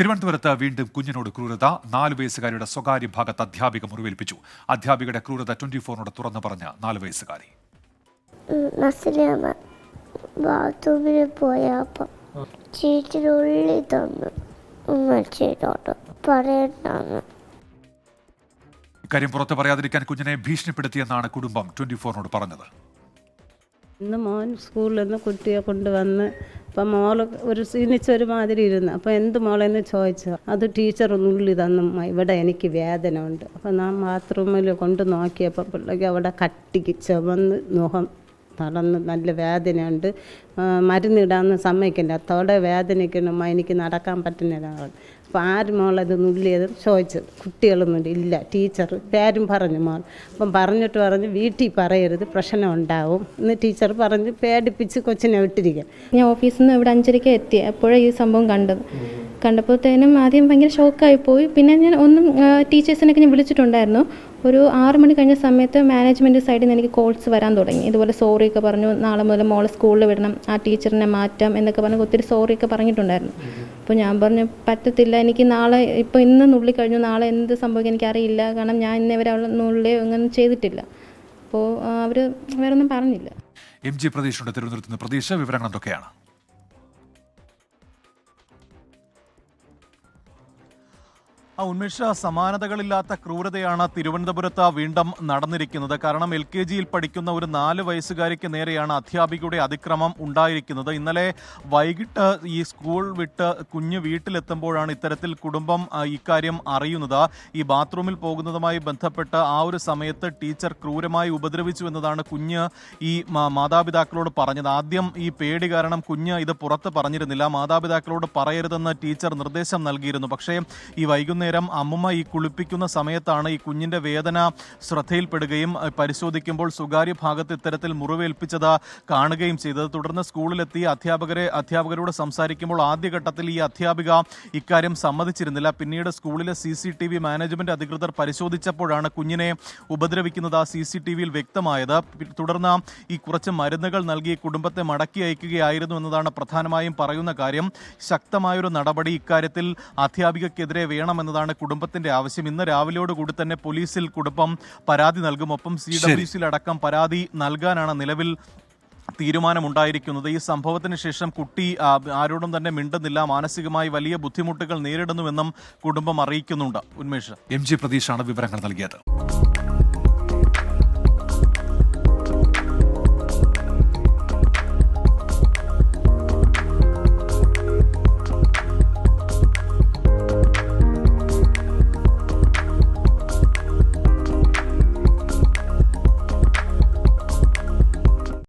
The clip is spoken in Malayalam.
തിരുവനന്തപുരത്ത് വീണ്ടും കുഞ്ഞിനോട് ക്രൂരത. നാല് വയസ്സുകാരിയുടെ സ്വകാര്യ ഭാഗത്ത് അധ്യാപിക മുറിവേൽപ്പിച്ചു. അധ്യാപികയുടെ ക്രൂരത ട്വന്റി ഫോറിനോട് തുറന്നു പറഞ്ഞ നാല് വയസ്സുകാരി. കാര്യം ബാത്റൂമിൽ പോയപ്പം ചീറ്റിനുള്ളിൽ തന്നു. ഉമ്മ ചെയ്തോട്ട് ഇക്കാര്യം പുറത്തു പറയാതിരിക്കാൻ കുഞ്ഞിനെ ഭീഷണിപ്പെടുത്തിയെന്നാണ് കുടുംബം ട്വന്റി ഫോറിനോട് പറഞ്ഞത്. ഇന്ന് മോൻ സ്കൂളിൽ നിന്ന് കുട്ടിയെ കൊണ്ടുവന്ന് അപ്പം മോൾ ഒരു ക്ഷീണിച്ച ഒരു മാതിരി ഇരുന്നു അപ്പോൾ എന്ത് മോളെന്ന് ചോദിച്ചു? അത് ടീച്ചർ ഉള്ളി തന്നു "അമ്മ, ഇവിടെ എനിക്ക് വേദന ഉണ്ട് അപ്പോൾ ഞാൻ ബാത്റൂമിൽ കൊണ്ട് നോക്കിയപ്പോൾ പിള്ളേക്ക് അവിടെ കട്ടിക്ക് ചുമന്ന് മുഖം നടന്ന് നല്ല വേദനയുണ്ട്. മരുന്നിടാന്ന് സമ്മതിക്കണ്ട. അത്തോടെ വേദനയ്ക്കണമ്മ എനിക്ക് നടക്കാൻ പറ്റുന്നില്ല അപ്പോൾ ആരും ചോദിച്ചത്. കുട്ടികളൊന്നും ഇല്ല. ടീച്ചർ. പേരും പറഞ്ഞു മോൾ. അപ്പം പറഞ്ഞിട്ട് പറഞ്ഞ് വീട്ടിൽ പറയരുത്. പ്രശ്നം ഉണ്ടാവും എന്ന് ടീച്ചർ പറഞ്ഞ് പേടിപ്പിച്ച് കൊച്ചിനെ വിട്ടിരിക്കാം ഞാൻ ഓഫീസിൽ നിന്ന് ഇവിടെ അഞ്ചരയ്ക്ക് എത്തി അപ്പോഴേ ഈ സംഭവം കണ്ടത്. കണ്ടപ്പോഴത്തേനും ആദ്യം ഭയങ്കര ഷോക്കായി പോയി. പിന്നെ ഞാൻ ഒന്നും ടീച്ചേഴ്സിനൊക്കെ ഞാൻ വിളിച്ചിട്ടുണ്ടായിരുന്നു. ഒരു ആറ് മണി കഴിഞ്ഞ സമയത്ത് മാനേജ്മെന്റ് സൈഡിൽ നിന്ന് എനിക്ക് കോൾസ് വരാൻ തുടങ്ങി. ഇതുപോലെ സോറി ഒക്കെ പറഞ്ഞു നാളെ മുതൽ മോളെ സ്കൂളിൽ വിടണം ആ ടീച്ചറിനെ മാറ്റാം എന്നൊക്കെ പറഞ്ഞ് ഒത്തിരി സോറി ഒക്കെ പറഞ്ഞിട്ടുണ്ടായിരുന്നു. അപ്പോൾ ഞാൻ പറഞ്ഞു പറ്റത്തില്ല എനിക്ക് നാളെ ഇപ്പോൾ ഇന്ന് നുള്ളി കഴിഞ്ഞു നാളെ എന്ത് സംഭവിക്കും എനിക്കറിയില്ല. കാരണം ഞാൻ ഇന്നേവരെ അവളെ നുള്ളി അങ്ങനെ ചെയ്തിട്ടില്ല. അപ്പോൾ അവർ വേറൊന്നും പറഞ്ഞില്ല. എം ജി പ്രതീക്ഷയുടെ തിരുവനന്തപുരത്ത് നിന്ന്. പ്രതീക്ഷ വിവരങ്ങൾ എന്തൊക്കെയാണ്? ആ ഉന്മേഷ സമാനതകളില്ലാത്ത ക്രൂരതയാണ് തിരുവനന്തപുരത്ത് വീണ്ടും നടന്നിരിക്കുന്നത്. കാരണം എൽ കെ ജിയിൽ പഠിക്കുന്ന ഒരു നാല് വയസ്സുകാരിക്ക് നേരെയാണ് അധ്യാപികയുടെ അതിക്രമം ഉണ്ടായിരിക്കുന്നത്. ഇന്നലെ വൈകിട്ട് ഈ സ്കൂൾ വിട്ട് കുഞ്ഞ് വീട്ടിലെത്തുമ്പോഴാണ് ഇത്തരത്തിൽ കുടുംബം ഇക്കാര്യം അറിയുന്നത്. ഈ ബാത്റൂമിൽ പോകുന്നതുമായി ബന്ധപ്പെട്ട് ആ ഒരു സമയത്ത് ടീച്ചർ ക്രൂരമായി ഉപദ്രവിച്ചു എന്നതാണ് കുഞ്ഞ് ഈ മാതാപിതാക്കളോട് പറഞ്ഞത്. ആദ്യം ഈ പേടി കാരണം കുഞ്ഞ് ഇത് പുറത്ത് പറഞ്ഞിരുന്നില്ല. മാതാപിതാക്കളോട് പറയരുതെന്ന് ടീച്ചർ നിർദ്ദേശം നൽകിയിരുന്നു. പക്ഷേ ഈ വൈകുന്നേരം അമ്മുമ്മ ഈ കുളിപ്പിക്കുന്ന സമയത്താണ് ഈ കുഞ്ഞിന്റെ വേദന ശ്രദ്ധയിൽപ്പെടുകയും പരിശോധിക്കുമ്പോൾ സ്വകാര്യ ഭാഗത്ത് ഇത്തരത്തിൽ മുറിവേൽപ്പിച്ചത് കാണുകയും ചെയ്തത്. തുടർന്ന് സ്കൂളിലെത്തി അധ്യാപകരെ അധ്യാപകരോട് സംസാരിക്കുമ്പോൾ ആദ്യഘട്ടത്തിൽ ഈ അധ്യാപിക ഇക്കാര്യം സമ്മതിച്ചിരുന്നില്ല. പിന്നീട് സ്കൂളിലെ C C T V management അധികൃതർ പരിശോധിച്ചപ്പോഴാണ് കുഞ്ഞിനെ ഉപദ്രവിക്കുന്നത് സി സി ടി വിയിൽ വ്യക്തമായത്. തുടർന്ന് ഈ കുറച്ച് മരുന്നുകൾ നൽകി കുടുംബത്തെ മടക്കി അയക്കുകയായിരുന്നു എന്നതാണ് പ്രധാനമായും പറയുന്ന കാര്യം. ശക്തമായൊരു നടപടി ഇക്കാര്യത്തിൽ അധ്യാപികക്കെതിരെ വേണമെന്നതാണ് കുടുംബത്തിന്റെ ആവശ്യം. ഇന്ന് രാവിലെയോടുകൂടി തന്നെ പോലീസിൽ കുടുംബം പരാതി നൽകും. ഒപ്പം സി ഡബ്ല്യു സിയിൽ അടക്കം പരാതി നൽകാനാണ് നിലവിൽ തീരുമാനമുണ്ടായിരിക്കുന്നത്. ഈ സംഭവത്തിന് ശേഷം കുട്ടി ആരോടും തന്നെ മിണ്ടുന്നില്ല. മാനസികമായി വലിയ ബുദ്ധിമുട്ടുകൾ നേരിടുന്നുവെന്നും കുടുംബം അറിയിക്കുന്നുണ്ട്. ഉന്മേഷ്. എം ജി പ്രതീഷാണ് വിവരങ്ങൾ നൽകിയത്.